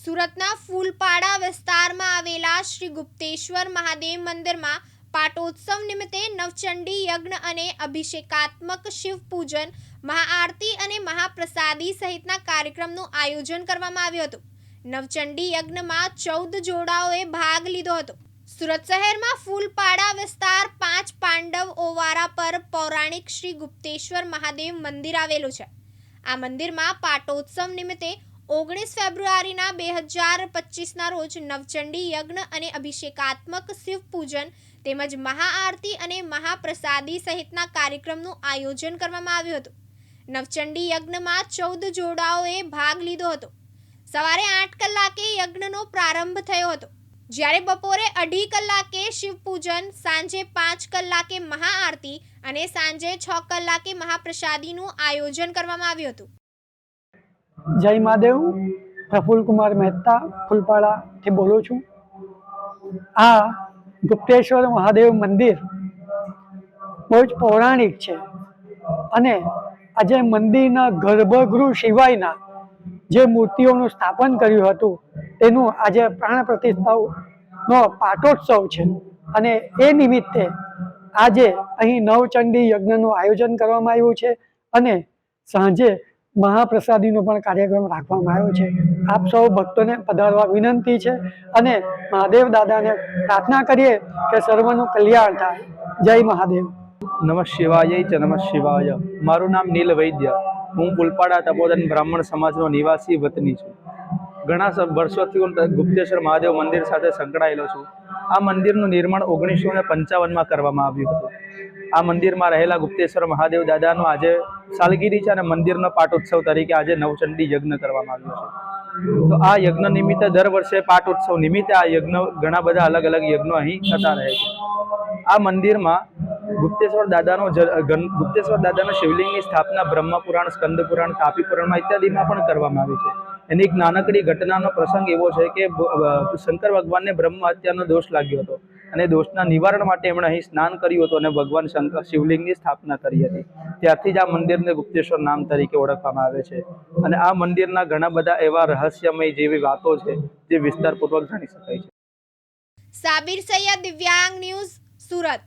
સુરતના ફૂલપાડા વિસ્તારમાં આવેલા શ્રી ગુપ્તેશ્વર મહાદેવ મંદિરમાં પાટોત્સવ નિમિત્તે નવચંડી યજ્ઞ અને અભિષેકાત્મક શિવ પૂજન મહાઆરતી અને મહાપ્રસાદી સહિતના કાર્યક્રમનું આયોજન કરવામાં આવ્યું હતું. નવચંડી યજ્ઞમાં ચૌદ જોડાઓએ ભાગ લીધો હતો. સુરત શહેરમાં ફૂલપાડા વિસ્તાર પાંચ પાંડવ ઓવારા પર પૌરાણિક શ્રી ગુપ્તેશ્વર મહાદેવ મંદિર આવેલું છે. આ મંદિરમાં પાટોત્સવ નિમિત્તે ઓગણીસ ફેબ્રુઆરીના બે હજાર પચીસના રોજ નવચંડી યજ્ઞ અને અભિષેકાત્મક શિવ પૂજન તેમજ મહાઆરતી અને મહાપ્રસાદી સહિતના કાર્યક્રમનું આયોજન કરવામાં આવ્યું હતું. નવચંડી યજ્ઞમાં ચૌદ જોડાઓએ ભાગ લીધો હતો. સવારે આઠ કલાકે યજ્ઞનો પ્રારંભ થયો હતો. જ્યારે બપોરે અઢી કલાકે શિવ પૂજન સાંજે પાંચ કલાકે મહાઆરતી અને સાંજે છ કલાકે મહાપ્રસાદીનું આયોજન કરવામાં આવ્યું હતું. જય મહાદેવ. પ્રફુલ કુમાર મહેતા ફૂલપાડાથી બોલું છું. આ ગુપ્તેશ્વર મહાદેવ મંદિર બહુ જ પૌરાણિક છે અને આજે મંદિરના ગર્ભગૃહ સિવાયના જે મૂર્તિઓનું સ્થાપન કર્યું હતું તેનું આજે પ્રાણ પ્રતિષ્ઠાનો પાટોત્સવ છે. અને એ નિમિત્તે આજે અહીં નવચંડી યજ્ઞનું આયોજન કરવામાં આવ્યું છે અને સાંજે મહાપ્રસાદીનો પણ કાર્યક્રમ રાખવામાં આવ્યો છે. આપ સૌ ભક્તોને પધારવા વિનંતી છે અને મહાદેવ દાદાને પ્રાર્થના કરીએ કે સર્વનું કલ્યાણ થાય. જય મહાદેવ. નમઃ શિવાય ચ નમઃ શિવાય. મારું નામ નીલ વૈદ્ય. હું પુલપાડા તપોદન બ્રાહ્મણ સમાજનો નિવાસી વતની છું. ઘણા વર્ષોથી હું ગુપ્તેશ્વર મહાદેવ મંદિર સાથે સંકળાયેલો છું. આ મંદિરનું નિર્માણ ઓગણીસો પંચાવનમાં કરવામાં આવ્યું હતું. આ મંદિરમાં રહેલા ગુપ્તેશ્વર મહાદેવ દાદાનું આજે સાલગીરી છે અને મંદિરનો પાટોત્સવ તરીકે આજે નવચંડી યજ્ઞ કરવામાં આવ્યો છે. તો આ યજ્ઞ નિમિત્તે દર વર્ષે પાટોત્સવ નિમિત્તે આ યજ્ઞ ઘણા બધા અલગ અલગ યજ્ઞો અહીં થતા રહે છે. આ મંદિરમાં ગુપ્તેશ્વર દાદાનો ગુપ્તેશ્વર દાદાના શિવલિંગની સ્થાપના બ્રહ્મપુરાણ, સ્કંદપુરાણ સ્કંદ તાપી ઇત્યાદિમાં પણ કરવામાં આવી છે. એની એક નાનકડી ઘટનાનો પ્રસંગ એવો છે કે શંકર ભગવાનને બ્રહ્મ હત્યાનો દોષ લાગ્યો હતો. અને દોષના નિવારણ માટે એમણે અહીં સ્નાન કર્યું હતું અને ભગવાન શંકર શિવલિંગની સ્થાપના કરી હતી. ત્યારથી જ આ મંદિરને ગુપ્તેશ્વર નામ તરીકે ઓળખવામાં આવે છે. અને આ મંદિરના ઘણા બધા એવા રહસ્યમય જેવી વાતો છે, જે વિસ્તારપૂર્વક જાણી શકાય છે. સાબિર સૈયદ દિવ્યાંગ ન્યૂઝ સુરત.